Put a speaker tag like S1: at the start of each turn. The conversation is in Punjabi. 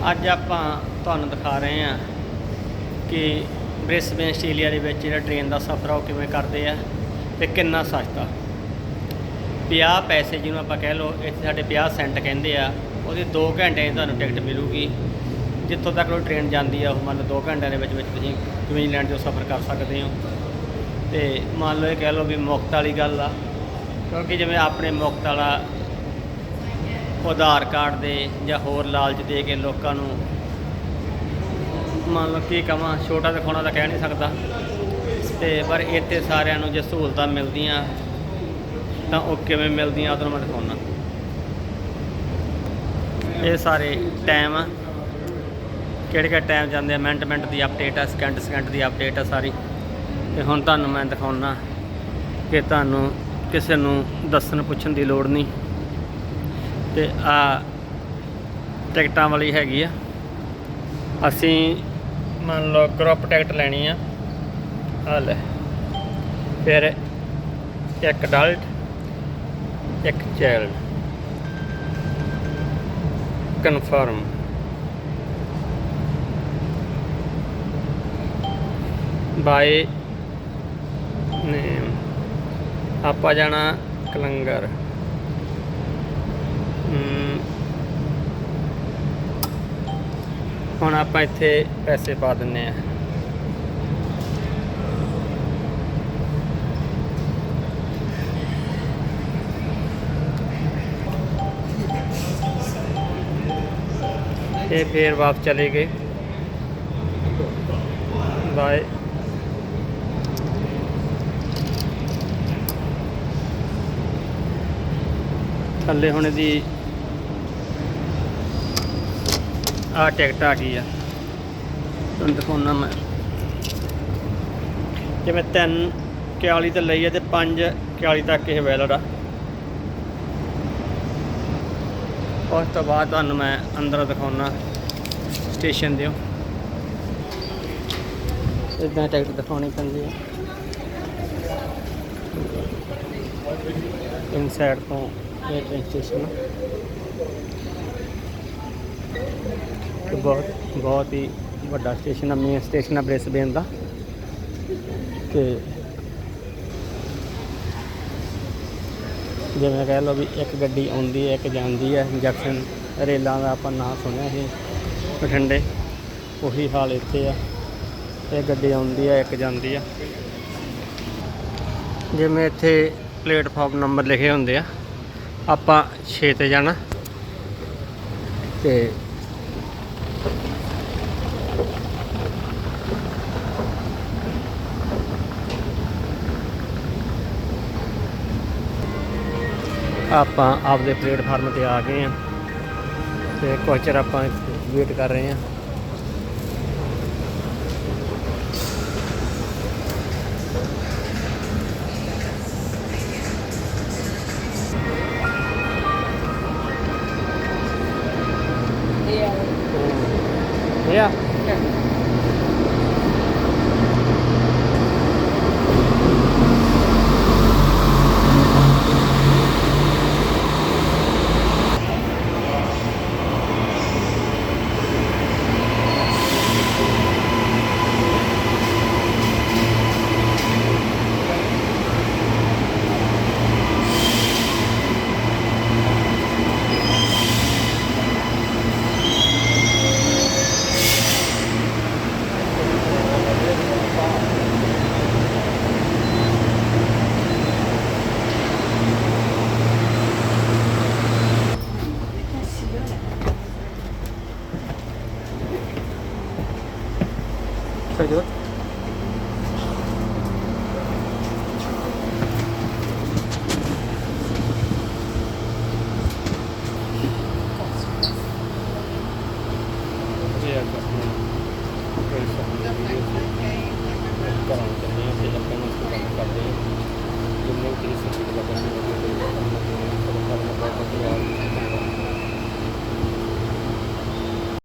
S1: ਅੱਜ ਆਪਾਂ ਤੁਹਾਨੂੰ ਦਿਖਾ ਰਹੇ ਹਾਂ ਕਿ ਬ੍ਰਿਸਬੇਨ, ਆਸਟ੍ਰੇਲੀਆ ਦੇ ਵਿੱਚ ਜਿਹੜਾ ਟ੍ਰੇਨ ਦਾ ਸਫ਼ਰ ਆ, ਉਹ ਕਿਵੇਂ ਕਰਦੇ ਆ ਤੇ ਕਿੰਨਾ ਸਸਤਾ। 50 ਪੈਸੇ ਜਿਹਨੂੰ ਆਪਾਂ ਕਹਿ ਲਓ, ਇੱਥੇ ਸਾਡੇ 50 ਸੈਂਟ ਕਹਿੰਦੇ ਆ, ਉਹਦੇ 2 ਘੰਟੇ 'ਚ ਤੁਹਾਨੂੰ ਟਿਕਟ ਮਿਲੂਗੀ। ਜਿੱਥੋਂ ਤੱਕ ਉਹ ਟ੍ਰੇਨ ਜਾਂਦੀ ਆ, ਉਹ ਮੰਨ ਲਓ 2 ਘੰਟਿਆਂ ਦੇ ਵਿੱਚ ਵਿੱਚ ਤੁਸੀਂ ਕੁਈਨਲੈਂਡ 'ਚੋਂ ਸਫ਼ਰ ਕਰ ਸਕਦੇ ਹੋ। ਤੇ ਮੰਨ ਲਓ ਇਹ ਕਹਿ ਲਓ ਵੀ ਮੁਕਤ ਵਾਲੀ ਗੱਲ ਆ, ਕਿਉਂਕਿ ਜਿਵੇਂ ਆਪਣੇ ਮੁਕਤ ਵਾਲਾ ਆਧਾਰ ਕਾਰਡ ਦੇ ਜਾਂ ਹੋਰ ਲਾਲਚ ਦੇ ਕੇ ਲੋਕਾਂ ਨੂੰ ਮੰਨ ਲਓ ਕੀ ਕਹਾਂ ਛੋਟਾ ਦਿਖਾਉਣਾ ਤਾਂ ਕਹਿ ਨਹੀਂ ਸਕਦਾ। ਤੇ ਪਰ ਇੱਥੇ ਸਾਰਿਆਂ ਨੂੰ ਜੇ ਸਹੂਲਤਾਂ ਮਿਲਦੀਆਂ, ਤਾਂ ਉਹ ਕਿਵੇਂ ਮਿਲਦੀਆਂ ਉਹਨੂੰ ਮੈਂ ਦਿਖਾਉਣਾ। ਇਹ ਸਾਰੇ ਟਾਈਮ ਆ। ਕਿਹੜੇ ਕਿਹੜੇ ਟਾਈਮ ਜਾਂਦੇ ਆ? ਮਿੰਟ ਮਿੰਟ ਦੀ ਅਪਡੇਟ ਆ ਸਕਿੰਟ ਸਕਿੰਟ ਦੀ ਅਪਡੇਟ ਆ ਸਾਰੀ। ਤੇ ਹੁਣ ਤੁਹਾਨੂੰ ਮੈਂ ਦਿਖਾਉਣਾ ਕਿ ਤੁਹਾਨੂੰ ਕਿਸੇ ਨੂੰ ਦੱਸਣ ਪੁੱਛਣ ਦੀ ਲੋੜ ਨਹੀਂ। ਤੇ ਆ ਟਿਕਟਾਂ ਵਾਲੀ ਹੈਗੀ ਆ। ਅਸੀਂ ਮੰਨ ਲਓ ਗਰੁੱਪ ਟਿਕਟ ਲੈਣੀ ਆ। ਆ ਲੈ। ਫਿਰ ਇੱਕ ਅਡਲਟ ਇੱਕ ਚਾਈਲਡ ਕਨਫਰਮ ਬਾਏ ਨੇਮ ਆਪਾਂ ਜਾਣਾ ਕਲੰਗਰ। ਹੁਣ ਆਪਾਂ ਇੱਥੇ ਪੈਸੇ ਪਾ ਦਿੰਨੇ ਆ ਇਹ ਫੇਰ ਵਾਪਸ ਚਲੇ ਗਏ। ਬਾਏ। ਥੱਲੇ ਹੁਣ ਦੀ ਆ ਟਿਕਟ ਆ ਗਈ ਆ। ਤੁਹਾਨੂੰ ਦਿਖਾਉਣਾ ਮੈਂ। ਜਿਵੇਂ 3 41 ਤੇ ਲਈ ਹੈ ਤੇ 5 41 ਤੱਕ ਇਹ ਵੈਲਿਡ ਆ। ਉਸ ਤੋਂ ਬਾਅਦ ਤੁਹਾਨੂੰ ਮੈਂ ਅੰਦਰ ਦਿਖਾਉਣਾ ਸਟੇਸ਼ਨ ਦਿਓ। ਇਦਾਂ ਟਿਕਟ ਦਿਖਾਉਣੀ ਪੈਂਦੀ ਹੈ ਇਨਸਾਈਡ ਤੋਂ ਇਹ ਟ੍ਰੇਨ ਸਟੇਸ਼ਨ ਆ ਬਹੁਤ ਬਹੁਤ ਹੀ ਵੱਡਾ ਸਟੇਸ਼ਨ ਆ ਮੇਨ ਸਟੇਸ਼ਨ ਆ ਬ੍ਰਿਸਬੇਨ ਦਾ। ਤੇ ਜਿਵੇਂ ਕਹਿ ਲਓ ਵੀ ਇੱਕ ਗੱਡੀ ਆਉਂਦੀ ਹੈ, ਇੱਕ ਜਾਂਦੀ ਹੈ, ਜੰਕਸ਼ਨ ਰੇਲਾਂ ਦਾ ਆਪਾਂ ਨਾਂ ਸੁਣਿਆ ਸੀ, ਬਠਿੰਡੇ। ਉਹੀ ਹਾਲ ਇੱਥੇ ਆ। ਇਹ ਗੱਡੀ ਆਉਂਦੀ ਹੈ, ਇੱਕ ਜਾਂਦੀ ਆ। ਜਿਵੇਂ ਇੱਥੇ ਪਲੇਟਫਾਰਮ ਨੰਬਰ ਲਿਖੇ ਹੁੰਦੇ ਆ, ਆਪਾਂ 6 ਤੇ ਜਾਣਾ। ਤੇ ਆਪਾਂ ਆਪਦੇ ਪਲੇਟਫਾਰਮ ਤੇ ਆ ਗਏ ਆ ਤੇ ਕੁਝ ਚਿਰ ਆਪਾਂ ਵੇਟ ਕਰ ਰਹੇ ਆ Yeah. hết